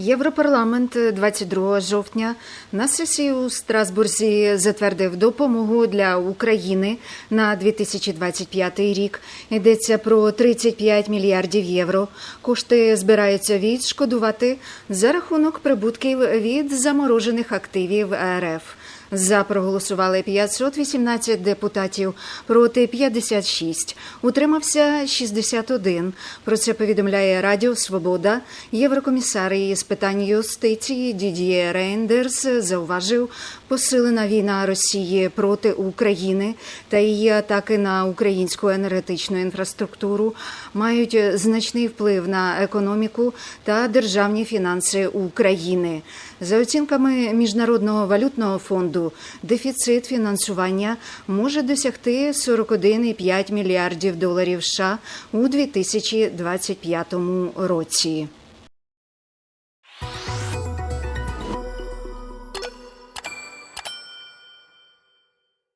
Європарламент 22 жовтня на сесії у Страсбурзі затвердив допомогу для України на 2025 рік. Йдеться про 35 мільярдів євро. Кошти збираються відшкодувати за рахунок прибутків від заморожених активів РФ. За проголосували 518 депутатів, проти 56. Утримався 61. Про це повідомляє Радіо Свобода. Єврокомісар із питань юстиції Дідіє Рейндерс зауважив, посилена війна Росії проти України та її атаки на українську енергетичну інфраструктуру мають значний вплив на економіку та державні фінанси України. За оцінками Міжнародного валютного фонду, дефіцит фінансування може досягти 41,5 мільярдів доларів США у 2025 році.